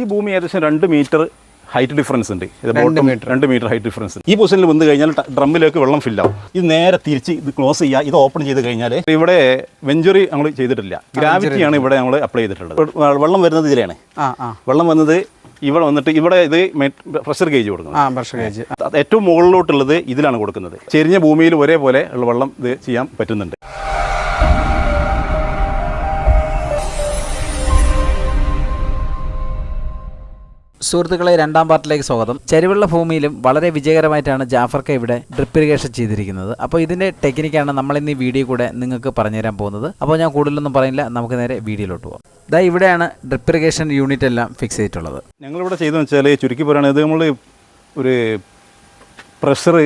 ഈ ഭൂമി ഏകദേശം രണ്ട് മീറ്റർ ഹൈറ്റ് ഡിഫറൻസ് ഉണ്ട്. ബോട്ടം രണ്ട് മീറ്റർ. ഹൈറ്റ് ഡിഫറൻസ് ഈ പൊസിഷനിൽ വന്നു കഴിഞ്ഞാൽ ഡ്രമ്മിലേക്ക് വെള്ളം ഫില്ലാവും ഇത് നേരെ തിരിച്ച് ഇത് ക്ലോസ് ചെയ്യുക ഇത് ഓപ്പൺ ചെയ്ത് കഴിഞ്ഞാൽ ഇവിടെ വെഞ്ചുറി നമ്മൾ ചെയ്തിട്ടില്ല. ഗ്രാവിറ്റിയാണ് ഇവിടെ നമ്മൾ അപ്ലൈ ചെയ്തിട്ടുള്ളത്. വെള്ളം വരുന്നത് ഇതിലാണ് വെള്ളം വന്നത് ഇവിടെ വന്നിട്ട് ഇവിടെ ഇത് പ്രഷർ ഗേജ് കൊടുക്കുന്നത്. കേജ് അത് ഏറ്റവും മുകളിലോട്ടുള്ളത് ഇതിലാണ് കൊടുക്കുന്നത്. ചെരിഞ്ഞ ഭൂമിയിൽ ഒരേപോലെ ഉള്ള വെള്ളം ഇത് ചെയ്യാൻ പറ്റുന്നുണ്ട്. സുഹൃത്തുക്കളെ രണ്ടാം പാർട്ടിലേക്ക് സ്വാഗതം. ചെരുവുള്ള ഭൂമിയിലും വളരെ വിജയകരമായിട്ടാണ് ജാഫർക്ക ഇവിടെ ഡ്രിപ്പ് ഇറിഗേഷൻ ചെയ്തിരിക്കുന്നത്. അപ്പോൾ ഇതിന്റെ ടെക്നിക്കാണ് നമ്മൾ ഇന്ന് ഈ വീഡിയോ കൂടെ നിങ്ങൾക്ക് പറഞ്ഞു തരാൻ പോകുന്നത്. അപ്പോൾ ഞാൻ കൂടുതലൊന്നും പറയില്ല നമുക്ക് നേരെ വീഡിയോയിലോട്ട് പോകാം ഇതാ ഇവിടെയാണ് ഡ്രിപ്പ് ഇറിഗേഷൻ യൂണിറ്റ് എല്ലാം ഫിക്സ് ചെയ്തിട്ടുള്ളത്. ഞങ്ങളിവിടെ ചെയ്തെന്ന് വെച്ചാൽ ചുരുക്കി പറയുകയാണെങ്കിൽ ഇത് നമ്മൾ ഒരു പ്രഷർ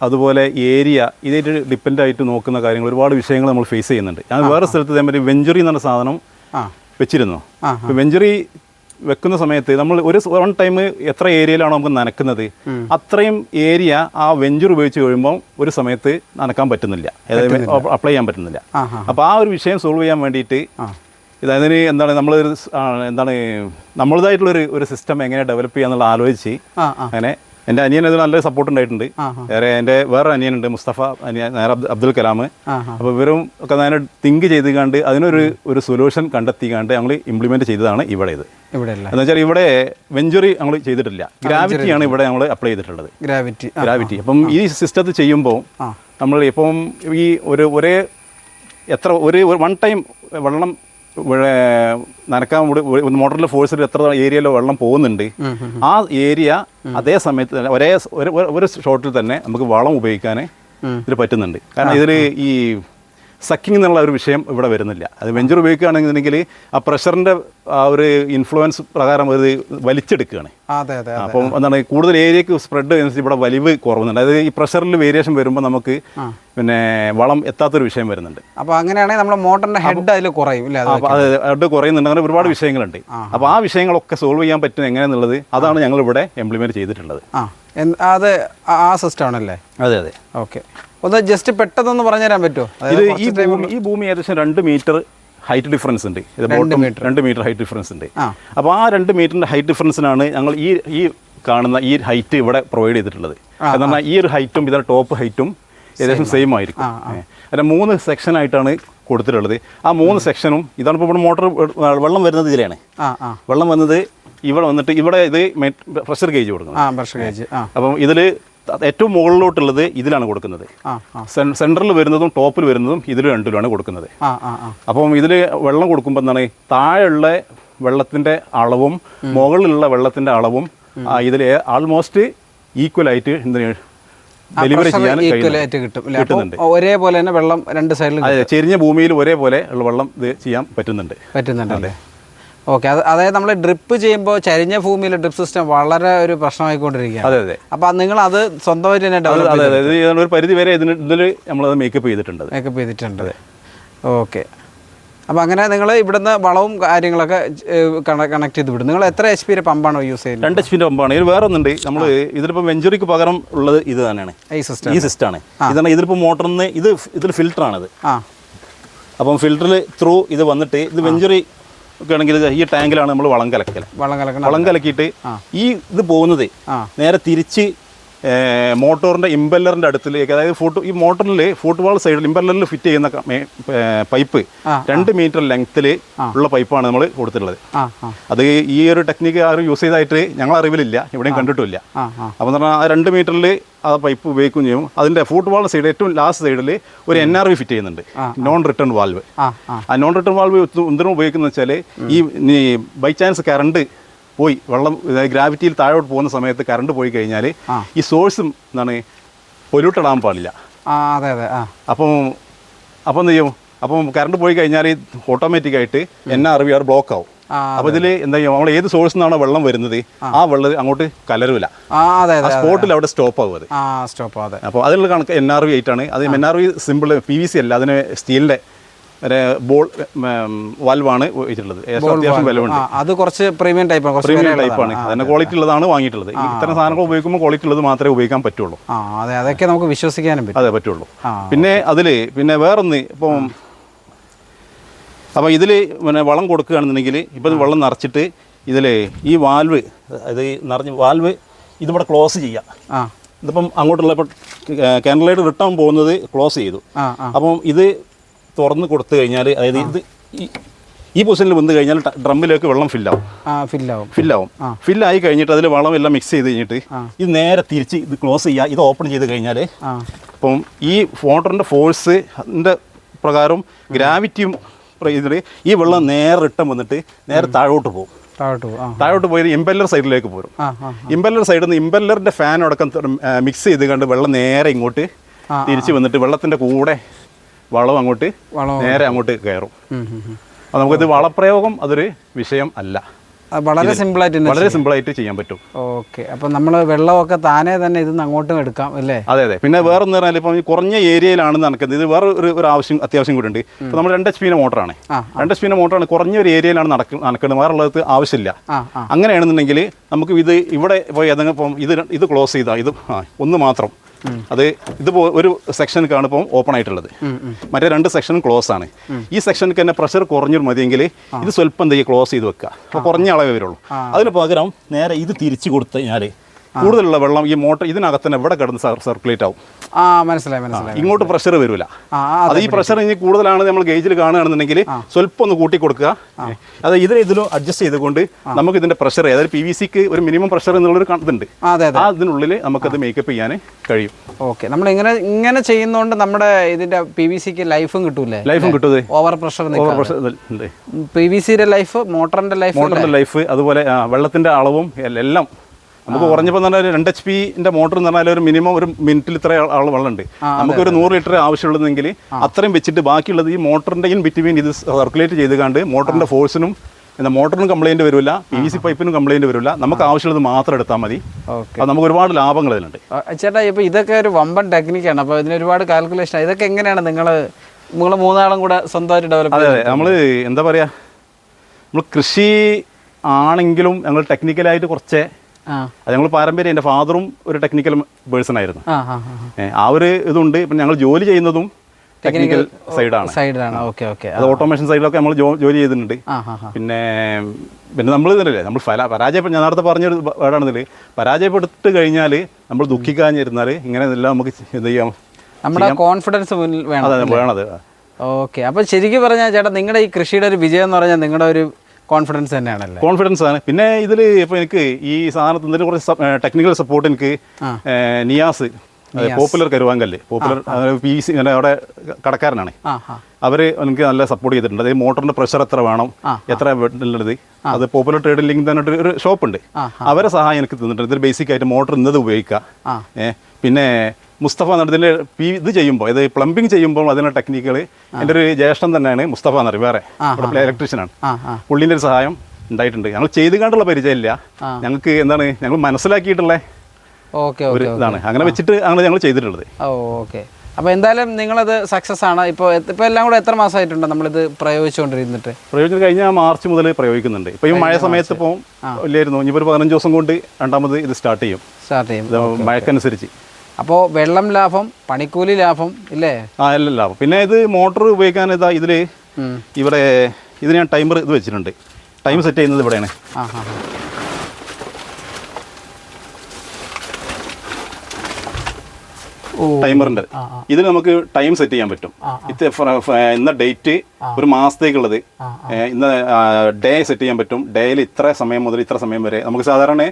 അതുപോലെ ഏരിയ ഇതായിട്ട് ഡിപ്പെൻഡ് ആയിട്ട് നോക്കുന്ന കാര്യങ്ങൾ ഒരുപാട് വിഷയങ്ങൾ നമ്മൾ ഫേസ് ചെയ്യുന്നുണ്ട്. ഞാൻ വേറെ സ്ഥലത്ത് ഇതേമാതിരി വെഞ്ചുറി എന്ന് പറഞ്ഞ സാധനം വെച്ചിരുന്നു. വെഞ്ചുറി വെക്കുന്ന സമയത്ത് നമ്മൾ ഒരു വൺ ടൈം എത്ര ഏരിയയിലാണോ നമുക്ക് നനക്കുന്നത് അത്രയും ഏരിയ ആ വെഞ്ചർ ഉപയോഗിച്ച് കഴിയുമ്പോൾ ഒരു സമയത്ത് നനക്കാൻ പറ്റുന്നില്ല. അതായത് അപ്ലൈ ചെയ്യാൻ പറ്റുന്നില്ല. അപ്പോൾ ആ ഒരു വിഷയം സോൾവ് ചെയ്യാൻ വേണ്ടിയിട്ട് ഇതതിന് എന്താണ് നമ്മൾ എന്താണ് നമ്മളതായിട്ടുള്ള ഒരു സിസ്റ്റം എങ്ങനെ ഡെവലപ്പ് ചെയ്യാന്നുള്ള ആലോചിച്ച് അങ്ങനെ എന്റെ അനിയൻ അത് നല്ല സപ്പോർട്ട് ഉണ്ടായിട്ടുണ്ട്. വേറെ എന്റെ വേറെ അനിയനുണ്ട് മുസ്തഫ അനിയൻ നേരെ അബ്ദു- അബ്ദുൽ കലാം. അപ്പോൾ ഇവരും ഒക്കെ അതിനെ തിങ്ക് ചെയ്ത് കണ്ട് അതിനൊരു ഒരു സൊല്യൂഷൻ കണ്ടെത്തി കണ്ട് ഞങ്ങൾ ഇംപ്ലിമെന്റ് ചെയ്തതാണ് ഇവിടെ ഇത് എന്ന് വെച്ചാൽ ഇവിടെ വെഞ്ചുറി ഞങ്ങൾ ചെയ്തിട്ടില്ല. ഗ്രാവിറ്റിയാണ് ഇവിടെ ഞങ്ങൾ അപ്ലൈ ചെയ്തിട്ടുള്ളത്. ഗ്രാവിറ്റി ഗ്രാവിറ്റി അപ്പം ഈ സിസ്റ്റത്തിൽ ചെയ്യുമ്പോൾ നമ്മൾ ഇപ്പം ഈ ഒരു ഒരേ എത്ര ഒരു വൺ ടൈം വെള്ളം ഇവിടെ നനക്കാൻ മോട്ടറിൽ ഫോഴ്സിൽ എത്ര ഏരിയയിലോ വെള്ളം പോകുന്നുണ്ട്. ആ ഏരിയ അതേ സമയത്ത് തന്നെ ഒരേ ഒരു ഷോട്ടിൽ തന്നെ നമുക്ക് വളം ഉപയോഗിക്കാൻ. ഇതിൽ പറ്റുന്നുണ്ട്. കാരണം ഇതിൽ ഈ സക്കിങ് എന്നുള്ള ഒരു വിഷയം ഇവിടെ വരുന്നില്ല. അത് വെഞ്ചർ ഉപയോഗിക്കുകയാണെന്നുണ്ടെങ്കിൽ ആ പ്രഷറിന്റെ ആ ഒരു ഇൻഫ്ലുവൻസ് പ്രകാരം ഒരു വലിച്ചെടുക്കുകയാണ്. അതെ അതെ അതെ. അപ്പം എന്താണ് കൂടുതൽ ഏരിയക്ക് സ്പ്രെഡ് അനുസരിച്ച് ഇവിടെ വലിവ് കുറവുന്നുണ്ട് അതായത് ഈ പ്രഷറിൽ വേരിയേഷൻ വരുമ്പോൾ നമുക്ക് പിന്നെ വളം എത്താത്തൊരു വിഷയം വരുന്നുണ്ട്. അപ്പോൾ അങ്ങനെയാണെങ്കിൽ നമ്മുടെ മോട്ടറിന്റെ ഹെഡ് അതിൽ കുറയും അതെ ഹെഡ് കുറയുന്നുണ്ട്. അങ്ങനെ ഒരുപാട് വിഷയങ്ങളുണ്ട്. അപ്പോൾ ആ വിഷയങ്ങളൊക്കെ സോൾവ് ചെയ്യാൻ പറ്റുന്ന എങ്ങനെയെന്നുള്ളത് അതാണ് ഞങ്ങൾ ഇവിടെ ഇംപ്ലിമെന്റ് ചെയ്തിട്ടുള്ളത്. അത് ആ- സിസ്റ്റം ആണല്ലേ? അതെ അതെ. ഓക്കെ ഒന്ന് ജസ്റ്റ് പെട്ടെന്നൊന്ന് പറഞ്ഞു തരാൻ പറ്റുമോ ഇത് ഈ ഭൂമി ഏകദേശം രണ്ട് മീറ്റർ ഹൈറ്റ് ഡിഫറൻസ് ഉണ്ട്. ഇത് ബോട്ടം രണ്ട് മീറ്റർ ഹൈറ്റ് ഡിഫറൻസ് ഉണ്ട്. അപ്പോൾ ആ രണ്ട് മീറ്ററിന്റെ ഹൈറ്റ് ഡിഫറൻസിനാണ് ഞങ്ങൾ ഈ ഈ കാണുന്ന ഈ ഹൈറ്റ് ഇവിടെ പ്രൊവൈഡ് ചെയ്തിട്ടുള്ളത്. എന്ന് പറഞ്ഞാൽ ഈ ഒരു ഹൈറ്റും ഇതിന്റെ ടോപ്പ് ഹൈറ്റും ഏകദേശം സെയിം ആയിരിക്കും. അതിന്റെ മൂന്ന് സെക്ഷനായിട്ടാണ് കൊടുത്തിട്ടുള്ളത്. ആ മൂന്ന് സെക്ഷനും ഇതാണ് ഇപ്പോൾ ഇവിടെ മോട്ടർ വെള്ളം വരുന്നത് ഇതിലാണ് വെള്ളം വന്നത് ഇവിടെ വന്നിട്ട് ഇവിടെ ഇത് പ്രഷർ ഗേജ് കൊടുക്കണം അപ്പം ഇതിൽ ഏറ്റവും മുകളിലോട്ടുള്ളത് ഇതിലാണ് കൊടുക്കുന്നത്. ആ വരുന്നതും ടോപ്പിൽ വരുന്നതും ഇതിൽ രണ്ടിലുമാണ് കൊടുക്കുന്നത്. അപ്പം ഇതിൽ വെള്ളം കൊടുക്കുമ്പോൾ എന്താണ്? താഴെയുള്ള വെള്ളത്തിന്റെ അളവും മുകളിലുള്ള വെള്ളത്തിന്റെ അളവും ഇതിൽ ആൾമോസ്റ്റ് ഈക്വൽ ആയിട്ട് എന്തിന് ഡെലിവറി ചെയ്യാൻ കിട്ടുന്നുണ്ട്. ഒരേപോലെ തന്നെ വെള്ളം രണ്ട് സൈഡിലും ചെരിഞ്ഞ ഭൂമിയിൽ ഒരേപോലെ ഉള്ള വെള്ളം ഇത് ചെയ്യാൻ പറ്റുന്നുണ്ട്. പറ്റുന്നുണ്ടല്ലേ ഓക്കെ അത് അതായത് നമ്മൾ ഡ്രിപ്പ് ചെയ്യുമ്പോൾ ചരിഞ്ഞ ഭൂമിയിൽ ഡ്രിപ്പ് സിസ്റ്റം വളരെ ഒരു പ്രശ്നമായിക്കൊണ്ടിരിക്കുകയാണ്. അതെ അതെ. അപ്പോൾ നിങ്ങൾ അത് സ്വന്തമായിട്ട് തന്നെ ഡെവലപ്പ് അതെ അതെ. ഒരു പരിധി വരെ ഇതിന് ഇതിൽ നമ്മളത് മേക്കപ്പ് ചെയ്തിട്ടുണ്ട്. മേക്കപ്പ് ചെയ്തിട്ടുണ്ട്. ഓക്കെ അപ്പോൾ അങ്ങനെ നിങ്ങൾ ഇവിടുന്ന് വളവും കാര്യങ്ങളൊക്കെ കണക്ട് ചെയ്ത് വിടും. നിങ്ങൾ എത്ര എച്ച് പിയുടെ പമ്പാണ് യൂസ് ചെയ്യുന്നത്? രണ്ട് എച്ച് പിന്റെ പമ്പാണ്. ഇതിൽ വേറെ ഒന്നുണ്ട് നമ്മൾ ഇതിലിപ്പോൾ വെഞ്ചുറിക്ക് പകരം ഉള്ളത് ഇത് തന്നെയാണ്. ഈ സിസ്റ്റം ഈ സിസ്റ്റമാണ് ഇതാണ് ഇതിലിപ്പോൾ മോട്ടറിന്ന് ഇത് ഇതിൽ ഫിൽറ്ററാണിത് അപ്പം ഫിൽറ്ററിൽ ത്രൂ ഇത് വന്നിട്ട് ഇത് വെഞ്ചുറി ഒക്കെ ആണെങ്കിൽ ഈ ടാങ്കിലാണ് നമ്മൾ വളം കലക്കൽ വളം കലക്കണം വളം കലക്കിയിട്ട് ഈ ഇത് പോകുന്നത് നേരെ തിരിച്ച് മോട്ടോറിന്റെ ഇമ്പല്ലറിന്റെ അടുത്തിലേക്ക് അതായത് ഫൂട്ട് ഈ മോട്ടറിൽ ഫുട്ബോൾ സൈഡിൽ ഇമ്പല്ലറിൽ ഫിറ്റ് ചെയ്യുന്ന പൈപ്പ് രണ്ട് മീറ്റർ ലെങ്ത്തിൽ ഉള്ള പൈപ്പാണ് നമ്മൾ കൊടുത്തിട്ടുള്ളത്. അത് ഈ ഒരു ടെക്നിക്ക് ആരും യൂസ് ചെയ്തായിട്ട് ഞങ്ങൾ അറിവിലില്ല എവിടെയും കണ്ടിട്ടില്ല അപ്പോൾ പറഞ്ഞാൽ ആ. രണ്ട് മീറ്ററിൽ ആ പൈപ്പ് ഉപയോഗിക്കുകയും ചെയ്യും. അതിന്റെ ഫുട്ബോൾ സൈഡ് ഏറ്റവും ലാസ്റ്റ് സൈഡിൽ ഒരു എൻ ആർ വി ഫിറ്റ് ചെയ്യുന്നുണ്ട്. നോൺ റിട്ടേൺ വാൽവ് ആ നോൺ റിട്ടേൺ വാൽവ് എന്തിനും ഉപയോഗിക്കുന്നത് വെച്ചാൽ ഈ ബൈ ചാൻസ് കറണ്ട് പോയി വെള്ളം ഗ്രാവിറ്റിയിൽ താഴോട്ട് പോകുന്ന സമയത്ത് കറണ്ട് പോയി കഴിഞ്ഞാൽ ഈ സോഴ്സും എന്താണ് പൊല്യൂട്ടഡ് ആകാൻ പാടില്ല. അതെ അതെ അപ്പം അപ്പം എന്ത് ചെയ്യും? അപ്പം കറണ്ട് പോയി കഴിഞ്ഞാൽ ഓട്ടോമാറ്റിക്കായിട്ട് എൻ ആർ വി അവിടെ ബ്ലോക്ക് ആവും. അപ്പൊ ഇതിൽ എന്താ ചെയ്യും? നമ്മൾ ഏത് സോഴ്സിൽ നിന്നാണോ വെള്ളം വരുന്നത് ആ. വെള്ളം അങ്ങോട്ട് കലരൂല. സ്പോട്ടിൽ അവിടെ സ്റ്റോപ്പ് ആവും അത്. സ്റ്റോപ്പ് അപ്പോൾ അതിലുള്ള കണക്ക് എൻ ആർ വി ആയിട്ടാണ് അത് N R V simple P V C അല്ല അതിന് സ്റ്റീലിന്റെ ഒരു ബോൾ വൽവാണ് വെച്ചിട്ടുള്ളത്. അത്യാവശ്യം വിലവുണ്ട് അത് കുറച്ച് പ്രീമിയം ടൈപ്പാണ് പ്രീമിയം. ടൈപ്പാണ്. അതിന്റെ ക്വാളിറ്റി ഉള്ളതാണ് വാങ്ങിയിട്ടുള്ളത്. ഇത്തരം സാധനങ്ങൾ ഉപയോഗിക്കുമ്പോൾ ക്വാളിറ്റി ഉള്ളത് മാത്രമേ ഉപയോഗിക്കാൻ പറ്റുള്ളൂ. അതെ അതൊക്കെ നമുക്ക് വിശ്വസിക്കാനും പറ്റും. അതെ പറ്റുള്ളൂ. പിന്നെ അതിൽ പിന്നെ വേറൊന്ന് ഇപ്പം അപ്പോൾ ഇതിൽ പിന്നെ വളം കൊടുക്കുകയാണെന്നുണ്ടെങ്കിൽ ഇപ്പം വെള്ളം നിറച്ചിട്ട് ഇതിൽ ഈ വാൽവ് അത് നിറഞ്ഞ് വാൽവ് ഇതിവിടെ ക്ലോസ് ചെയ്യാം. ഇതിപ്പം അങ്ങോട്ടുള്ള ഇപ്പം കാൻഡലൈറ്റ് റിട്ടേൺ പോകുന്നത് ക്ലോസ് ചെയ്തു. അപ്പം ഇത് തുറന്ന് കൊടുത്തു കഴിഞ്ഞാൽ അതായത് ഇത് ഈ- പൊസിഷനിൽ വന്നു കഴിഞ്ഞാൽ ഡ്രമ്മിലേക്ക് വെള്ളം ഫില്ലാവും. ഫില്ലാവും. ഫില്ലാവും. ഫില്ലായി കഴിഞ്ഞിട്ട് അതിൽ വളം എല്ലാം മിക്സ് ചെയ്ത് കഴിഞ്ഞിട്ട് ഇത് നേരെ തിരിച്ച് ഇത് ക്ലോസ് ചെയ്യുക ഇത് ഓപ്പൺ ചെയ്ത് കഴിഞ്ഞാൽ ഇപ്പം അപ്പം ഈ ഫോട്ടറിന്റെ ഫോഴ്സ് അതിന്റെ പ്രകാരം ഗ്രാവിറ്റിയും ഇതിൽ ഈ വെള്ളം നേരെ ഇട്ടം വന്നിട്ട് നേരെ താഴോട്ട് പോകും. താഴോട്ട് പോയി ഇമ്പല്ലർ സൈഡിലേക്ക് പോരും. ഇമ്പല്ലർ സൈഡിൽ നിന്ന് ഇമ്പല്ലറിന്റെ ഫാൻ അടക്കം മിക്സ് ചെയ്ത് കണ്ട് വെള്ളം നേരെ ഇങ്ങോട്ട് തിരിച്ചു വന്നിട്ട് വെള്ളത്തിന്റെ കൂടെ വളം അങ്ങോട്ട് നേരെ അങ്ങോട്ട് കയറും. അപ്പോൾ നമുക്കിത് വളപ്രയോഗം അതൊരു വിഷയം അല്ല. വളരെ സിമ്പിൾ ആയിട്ട് വളരെ സിമ്പിൾ ആയിട്ട് ചെയ്യാൻ പറ്റും. ഓക്കെ. അപ്പൊ നമ്മൾ വെള്ളമൊക്കെ താനേ തന്നെ ഇതിന്ന് അങ്ങോട്ടും എടുക്കാം അല്ലേ? അതെ അതെ. പിന്നെ വേറെ എന്ന് പറഞ്ഞാൽ ഇപ്പം കുറഞ്ഞ ഏരിയയിലാണ് നടക്കുന്നത് ഇത് വേറെ ഒരു ഒരു ആവശ്യം അത്യാവശ്യം കൂടി ഉണ്ട്. ഇപ്പൊ നമ്മൾ രണ്ട് എച്ച് പിന്റെ മോട്ടറാണ്. രണ്ട് എച്ച് പിന്റെ മോട്ടറാണ് കുറഞ്ഞ ഒരു ഏരിയയിലാണ് നടക്ക നടക്കുന്നത് വേറെ ഉള്ളത് ആവശ്യമില്ല അങ്ങനെയാണെന്നുണ്ടെങ്കിൽ നമുക്ക് ഇത് ഇവിടെ പോയി ഏതെങ്കിലും ഇപ്പം ഇത് ഇത് ക്ലോസ് ചെയ്താൽ ഇത് ഒന്ന് മാത്രം. അത് ഇത് ഒരു സെക്ഷനിക്കാണ് ഇപ്പം ഓപ്പൺ ആയിട്ടുള്ളത്. മറ്റേ രണ്ട് സെക്ഷനും ക്ലോസ് ആണ്. ഈ സെക്ഷനൊക്കെ തന്നെ പ്രഷർ കുറഞ്ഞൊരു മതിയെങ്കിൽ ഇത് സ്വല്പം എന്താ ക്ലോസ് ചെയ്ത് വെക്കുക. അപ്പോൾ കുറഞ്ഞ അളവേ വരുള്ളൂ. അതിന് പകരം നേരെ ഇത് തിരിച്ചു കൊടുത്തു കഴിഞ്ഞാൽ കൂടുതലുള്ള വെള്ളം ഈ മോട്ടർ ഇതിനകത്ത് തന്നെ ഇവിടെ കിടന്ന് സർക്കുലേറ്റ് ആവും. ആ മനസ്സിലായി മനസ്സിലായി ഇങ്ങോട്ട് പ്രഷർ വരില്ല അത് ഈ പ്രഷർ ഇനി കൂടുതലാണ് നമ്മൾ ഗേജിൽ കാണുകയാണെന്നുണ്ടെങ്കിൽ സ്വല്പം ഒന്ന് കൂട്ടി കൊടുക്കുക. അത് ഇതിനെ ഇതിലും അഡ്ജസ്റ്റ് ചെയ്തുകൊണ്ട് നമുക്ക് ഇതിന്റെ പ്രഷർ അതായത് പി വി സിക്ക് ഒരു മിനിമം പ്രഷർ എന്നുള്ളൊരു ഇതുണ്ട്. ആ, ഇതിനുള്ളിൽ നമുക്കത് മേക്കപ്പ് ചെയ്യാൻ കഴിയും. ഓക്കെ. നമ്മൾ ഇങ്ങനെ ഇങ്ങനെ ചെയ്യുന്നതുകൊണ്ട് നമ്മുടെ ഇതിന്റെ പി വി സിക്ക് ലൈഫും കിട്ടൂലേ ലൈഫും കിട്ടുന്നത് over pressure over pressure P V സിയുടെ ലൈഫ് മോട്ടറിന്റെ ലൈഫ് മോട്ടറിന്റെ ലൈഫ് അതുപോലെ വെള്ളത്തിന്റെ അളവും എല്ലാം നമുക്ക് കുറഞ്ഞപ്പോൾ ഒരു രണ്ട് എച്ച് പിന്റെ മോട്ടർ എന്ന് പറഞ്ഞാൽ ഒരു മിനിമം ഒരു മിനിറ്റിൽ ഇത്ര ആൾ വെള്ളമുണ്ട്. നമുക്ക് ഒരു നൂറ് ലിറ്റർ ആവശ്യമുള്ളതെങ്കിൽ അത്രയും വെച്ചിട്ട് ബാക്കിയുള്ളത് ഈ മോട്ടറിന്റെ ഇൻ ബിറ്റ്വീൻ ഇത് സർക്കുലേറ്റ് ചെയ്ത് കണ്ട് മോട്ടറിന്റെ ഫോഴ്സിനും എന്താ മോട്ടറിനും കംപ്ലൈന്റ് വരില്ല പി വി സി പൈപ്പിനും കംപ്ലൈന്റ് വരില്ല. നമുക്ക് ആവശ്യമുള്ളത് മാത്രം എടുത്താൽ മതി. അത് നമുക്ക് ഒരുപാട് ലാഭങ്ങൾ ഇതിലുണ്ട് ചേട്ടാ ഇപ്പൊ ഇതൊക്കെ ഒരു വമ്പൻ ടെക്നിക്കാണ് അപ്പോൾ ഇതിന് ഒരുപാട് കാൽക്കുലേഷൻ ഇതൊക്കെ എങ്ങനെയാണ് നിങ്ങൾ നിങ്ങൾ മൂന്നാളും കൂടെ സ്വന്തമായിട്ട് ഡെവലപ്പ് അതെ അതെ. നമ്മൾ എന്താ പറയുക നമ്മൾ കൃഷി ആണെങ്കിലും ഞങ്ങൾ ടെക്നിക്കലായിട്ട് കുറച്ച് അത് ഞങ്ങൾ പാരമ്പര്യം എന്റെ ഫാദറും ഒരു ടെക്നിക്കൽ പേഴ്സൺ ആയിരുന്നു. ആ ഒരു ഇതുണ്ട്. ഇപ്പം ഞങ്ങൾ ജോലി ചെയ്യുന്നതും ടെക്നിക്കൽ സൈഡാണ് സൈഡിലാണ് ഓക്കെ ഓക്കെ അത് ഓട്ടോമേഷൻ സൈഡിലൊക്കെ നമ്മൾ ജോലി ചെയ്തിട്ടുണ്ട് പിന്നെ പിന്നെ നമ്മൾ ഇതിലല്ലേ നമ്മൾ പരാജയപ്പെട്ട ഞാൻ നേരത്തെ പറഞ്ഞൊരു വേർഡാണിതിൽ പരാജയപ്പെട്ടിട്ട് കഴിഞ്ഞാൽ നമ്മൾ ദുഃഖിക്കാഞ്ഞിരുന്നാൽ ഇങ്ങനെ എല്ലാം നമുക്ക് എന്ത് ചെയ്യാം? നമ്മുടെ കോൺഫിഡൻസ് വേണം അതെ വേണത് ഓക്കെ അപ്പം ശരിക്കും പറഞ്ഞാൽ ചേട്ടാ നിങ്ങളുടെ ഈ കൃഷിയുടെ ഒരു വിജയം എന്ന് പറഞ്ഞാൽ നിങ്ങളുടെ ഒരു കോൺഫിഡൻസ് തന്നെയാണല്ലേ? കോൺഫിഡൻസ് ആണ്. പിന്നെ ഇതിൽ ഇപ്പോൾ എനിക്ക് ഈ സാധനത്തിൽ കുറച്ച് ടെക്നിക്കൽ സപ്പോർട്ട് എനിക്ക് Niyas popular Karuvankallu. Popular P C അവിടെ കടക്കാരനാണ്. അവർ എനിക്ക് നല്ല സപ്പോർട്ട് ചെയ്തിട്ടുണ്ട്. അതായത് മോട്ടറിന്റെ പ്രഷർ എത്ര വേണം എത്ര ഉള്ളത് അത് പോപ്പുലർ ട്രേഡ് ലിങ്ക് തന്നെ ഒരു ഷോപ്പ് ഉണ്ട്. അവരെ സഹായം എനിക്ക് തന്നിട്ടുണ്ട്. ഇതിൽ ബേസിക് ആയിട്ട് മോട്ടർ ഇന്നത് ഉപയോഗിക്കുക. ഏഹ് പിന്നെ മുസ്തഫ എന്നതിൽ പി ഇത് ചെയ്യുമ്പോൾ ഇത് പ്ലംബിംഗ് ചെയ്യുമ്പോൾ അതിനുള്ള ടെക്നിക്കുകൾ എന്റെ ഒരു ജ്യേഷ്ഠൻ തന്നെയാണ് മുസ്തഫ എന്ന് പറയും. വേറെ ഇലക്ട്രീഷ്യനാണ് ആ ഒരു സഹായം ഉണ്ടായിട്ടുണ്ട്. ഞങ്ങൾ ചെയ്ത് കണ്ടുള്ള പരിചയമില്ല ഞങ്ങൾക്ക് എന്താണ് ഞങ്ങൾ മനസ്സിലാക്കിയിട്ടുള്ള ഓക്കെ ഒരു ഇതാണ്. അങ്ങനെ വെച്ചിട്ട് അങ്ങനെ ഞങ്ങൾ ചെയ്തിട്ടുള്ളത്. ഓക്കെ. അപ്പോൾ എന്തായാലും നിങ്ങളത് സക്സസ് ആണ്. ഇപ്പോൾ ഇപ്പോൾ എല്ലാം കൂടെ എത്ര മാസമായിട്ടുണ്ട് നമ്മളിത് പ്രയോഗിച്ചുകൊണ്ടിരുന്നിട്ട്? പ്രയോഗിച്ചു കഴിഞ്ഞ മാർച്ച് മുതൽ പ്രയോഗിക്കുന്നുണ്ട്. ഇപ്പൊ ഈ മഴ സമയത്ത് ഇപ്പോൾ ഇല്ലായിരുന്നു. ഇനിയിപ്പോൾ ഒരു പതിനഞ്ച് ദിവസം കൊണ്ട് രണ്ടാമത് ഇത് സ്റ്റാർട്ട് ചെയ്യും. സ്റ്റാർട്ട് ചെയ്യും. മഴക്കനുസരിച്ച്. അപ്പോൾ വെള്ളം ലാഭം പണിക്കൂലി ലാഭം ഇല്ലേ? ആ എല്ലാം ലാഭം. പിന്നെ ഇത് മോട്ടോർ ഉപയോഗിക്കാൻ ഇതാ ഇതിൽ ഇവിടെ ഇത് ഞാൻ ടൈമർ ഇത് വെച്ചിട്ടുണ്ട്. ടൈം സെറ്റ് ചെയ്യുന്നത് ഇവിടെയാണ്. ആ ആ. ഓ. ഇതിന് നമുക്ക് ടൈം സെറ്റ് ചെയ്യാൻ പറ്റും. ഇത് ഇന്ന ഡേറ്റ് ഒരു മാസത്തേക്കുള്ളത് ഇന്ന ഡേ സെറ്റ് ചെയ്യാൻ പറ്റും. ഡേയിൽ ഇത്ര സമയം മുതൽ ഇത്ര സമയം വരെ നമുക്ക് സാധാരണ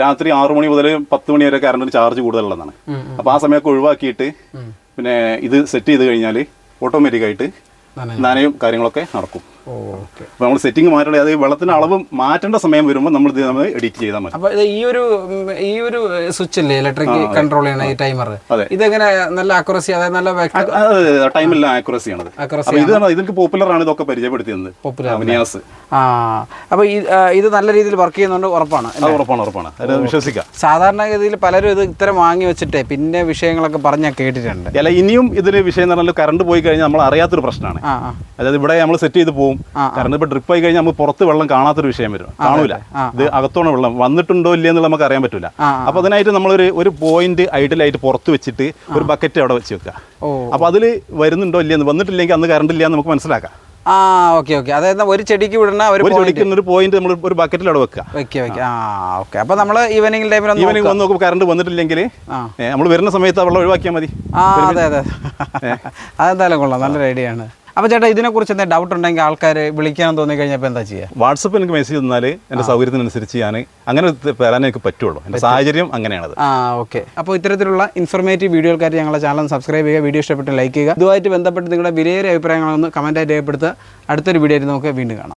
രാത്രി ആറു മണി മുതൽ പത്ത് മണി വരെ കറണ്ട് ചാർജ് കൂടുതലുള്ളതാണ്. അപ്പോൾ ആ സമയമൊക്കെ ഒഴിവാക്കിയിട്ട് പിന്നെ ഇത് സെറ്റ് ചെയ്ത് കഴിഞ്ഞാൽ ഓട്ടോമാറ്റിക്കായിട്ട് നനയും. നനയും കാര്യങ്ങളൊക്കെ നടക്കും. അപ്പോൾ നമ്മൾ സെറ്റിംഗ് മാറ്റേണ്ടത് അത് വെള്ളത്തിന്റെ അളവ് മാറ്റേണ്ട സമയം വരുമ്പോൾ നമ്മൾ ഇത് നമ്മൾ എഡിറ്റ് ചെയ്താൽ മതി. അപ്പോൾ ഈ ഒരു ഈ ഒരു സ്വിച്ച് അല്ലേ ഇലക്ട്രിക് കൺട്രോൾ ചെയ്യണ ഈ ടൈമർ. ഇതെങ്ങനെ നല്ല അക്യുറസി അതായത് നല്ല ടൈമെല്ലാം ആക്യുറസി ആണ് അപ്പോൾ ഇത് ഇതൊക്കെ പോപ്പുലർ ആണ് ഇതൊക്കെ പരിചയപ്പെടുത്തിയത്. പോപ്പുലർ വിന്യാസ് ആ അപ്പോൾ ഇത് നല്ല രീതിയിൽ വർക്ക് ചെയ്യുന്നുണ്ട് ഉറപ്പാണ് ഉറപ്പാണ് ഉറപ്പാണ്. വിശ്വസിക്കാം. സാധാരണഗതിയിൽ പലരും ഇത് ഇത്തരം വാങ്ങി വെച്ചിട്ട് പിന്നെ വിഷയങ്ങളൊക്കെ പറഞ്ഞാൽ കേട്ടിട്ടുണ്ട്. അല്ല ഇനിയും ഇതിന് വിഷയം എന്ന് പറഞ്ഞാൽ കറണ്ട് പോയി കഴിഞ്ഞാൽ നമ്മൾ അറിയാത്തൊരു പ്രശ്നമാണ്. അതായത് ഇവിടെ നമ്മൾ സെറ്റ് ചെയ്ത് പോകും കറണ്ട് ഇപ്പൊ ഡ്രിപ്പ് ആയി കഴിഞ്ഞാൽ നമുക്ക് പുറത്ത് വെള്ളം കാണാത്തൊരു വിഷയം വരും. കാണൂല. ഇത് അകത്തോണ വെള്ളം. വന്നിട്ടുണ്ടോ ഇല്ലേ എന്നുള്ള നമുക്ക് അറിയാൻ പറ്റൂല. അപ്പൊ അതിനായിട്ട് നമ്മളൊരു ഒരു പോയിന്റ് ഐഡലായിട്ട് പുറത്ത് വെച്ചിട്ട് ഒരു ബക്കറ്റ് അവിടെ വെച്ച് വെക്കുക. അപ്പൊ അതിൽ വരുന്നുണ്ടോ ഇല്ലയെന്ന് വന്നിട്ടില്ലെങ്കിൽ അന്ന് കറണ്ട് ഇല്ല നമുക്ക് മനസ്സിലാക്കാം. ആ ഓക്കെ ഓക്കെ അതായത് ഒരു ചെടിക്ക് വിടുന്ന ഒരു ചെടിക്ക് ഒരു പോയിന്റ് നമ്മൾ ഒരു ബക്കറ്റിൽ അവിടെ വെക്കുക. വെക്കുക വെക്കുക. ആ. ഓക്കെ അപ്പോൾ നമ്മൾ ഈവനിങ് ടൈമിൽ ഈവനിങ് വന്ന് നോക്കുമ്പോൾ കറണ്ട് വന്നിട്ടില്ലെങ്കിൽ. നമ്മൾ വരുന്ന സമയത്ത് വെള്ളം ഒഴിവാക്കിയാൽ മതി. ആ അതെ അതെ. അതെന്തായാലും കൊള്ളാം. നല്ലൊരു ഐഡിയ ആണ്. അപ്പോൾ ചേട്ടാ ഇതിനെക്കുറിച്ച് എന്താ ഡൗട്ട് ഉണ്ടെങ്കിൽ ആൾക്കാർ വിളിക്കാൻ തോന്നി കഴിഞ്ഞപ്പോൾ എന്താ ചെയ്യുക വാട്സപ്പ് എനിക്ക് മെസ്സേജ് തന്നാൽ എന്റെ സൗകര്യത്തിനനുസരിച്ച് ഞാൻ അങ്ങനെ തരാനേ എനിക്ക് പറ്റുള്ളൂ. എന്റെ സാഹചര്യം അങ്ങനെയാണത്. ആ ഓക്കെ അപ്പോൾ ഇത്തരത്തിലുള്ള ഇൻഫർമേറ്റീവ് വീഡിയോകൾക്കായിട്ട് ഞങ്ങളെ ചാനൽ സബ്സ്ക്രൈബ് ചെയ്യുക വീഡിയോ ഇഷ്ടപ്പെട്ട് ലൈക്ക് ചെയ്യുക. ഇതുമായിട്ട് ബന്ധപ്പെട്ട് നിങ്ങളുടെ വിലയേറിയ അഭിപ്രായങ്ങളൊന്ന് കമന്റായി രേഖപ്പെടുത്തുക. അടുത്തൊരു വീഡിയോ ആയിട്ട് നമുക്ക് വീണ്ടും കാണാം.